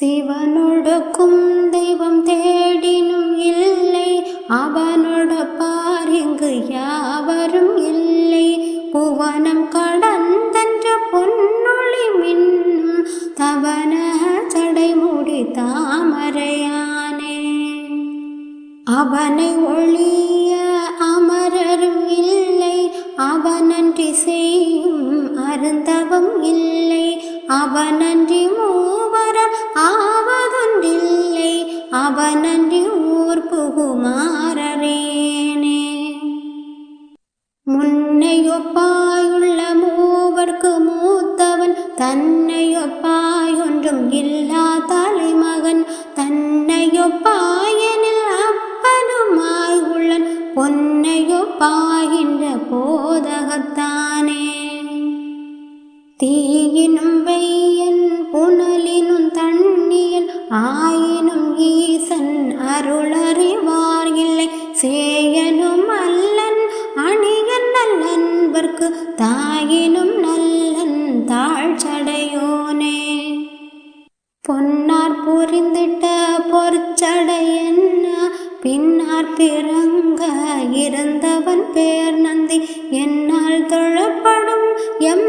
சிவனொடுக்கும் தெய்வம் தேடினும் இல்லை. அவனோட பாரிங்கு யாவரும் இல்லை. புவனம் கடந்தன்ற பொன்னொளி மின்னும் தவன சடைமுடி தாமரையானே. அவனை ஒழிய அமரரும் இல்லை. அவனன்றி செய்யும் அருந்தவம் இல்லை. அவனன்றி மூவர ஆவதொன்றில்லை அவனன்றி ஊர் புகுமாறேனே முன்னையொப்பாயுள்ள மூவர்க்கு மூத்தவன் தன்னையொப்பாயொன்றும் இல்லா தலைமகன். தன்னையொப்பாயனில் அப்பனுமாய் உள்ளன். பொன்னையொப்பாகின்ற போதகத்தானே. தீயினும் வெய்யன் புனலினும் தண்ணியன் ஆயினும் ஈசன் அருளறிவார் இல்லை. சேயனும் அல்லன் அணியன் நல்லன்பர்க்கு தாயினும் நல்லன் தாழ்ச்சடையோனே. பொன்னார் புரிந்திட்ட பொற்சடை பின்னார் பிறங்க இருந்தவன் பேர் நந்தி என்னால் தொழப்படும் எம்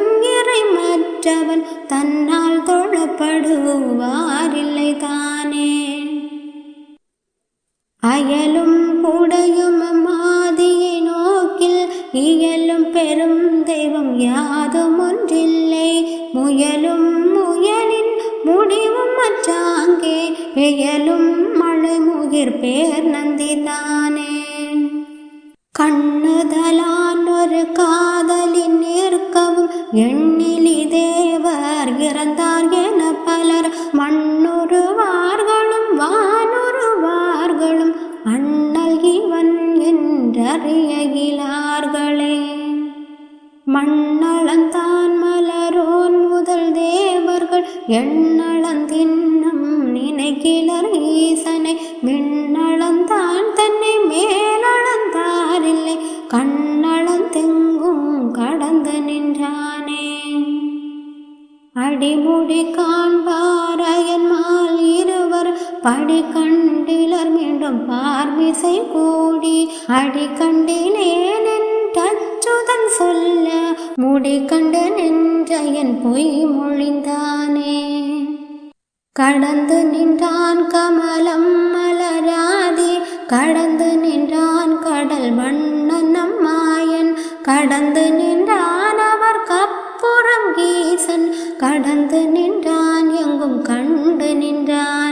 தன்னால் தொழப்படுவாரில்லை தானே. அயலும் உடையும் மாதியை நோக்கில் இயலும் பெரும் தெய்வம் யாதும் ஒன்றில்லை. முயலும் முயலின் முடிவும் மற்றாங்கே இயலும் மழை முகிர் பேர் நந்திதானே கண்ணுதலான் ஒரு காதலின் நிற்கவும் எண்ணி பிறந்தார் என பலர் மண்ணுருவார்களும் வானுருவார்களும் அண்ணல் இவன் என்றறியகிலார்களே. மண்ணளந்தான் மலரோன் முதல் தேவர்கள் எண்ணளந்தின்னம் நினைக்கிலர் ஈசனை. மின்னளந்தான் தன்னை மேலளந்தாரில்லை கண்ணளந்தெங்கும் கடந்து நின்றானே. அடிமுடி காண்பாரையன்மால் இருவர் படி கண்டிலர் மீண்டும் பார்மிசை கூடி அடி கண்டிலேன் தச்சுதன் சொல்ல முடி கண்டு நின்றயன் பொய் மொழிந்தானே. கடந்து நின்றான் கமலம் மலராதி கடந்து நின்றான் கடல் வண்ணன் நம்மாயன் கடந்து நின்றான் அவர் கப்புறம் கீசன் கடந்து நின்றான் எங்கும் கண்டு நின்றான்.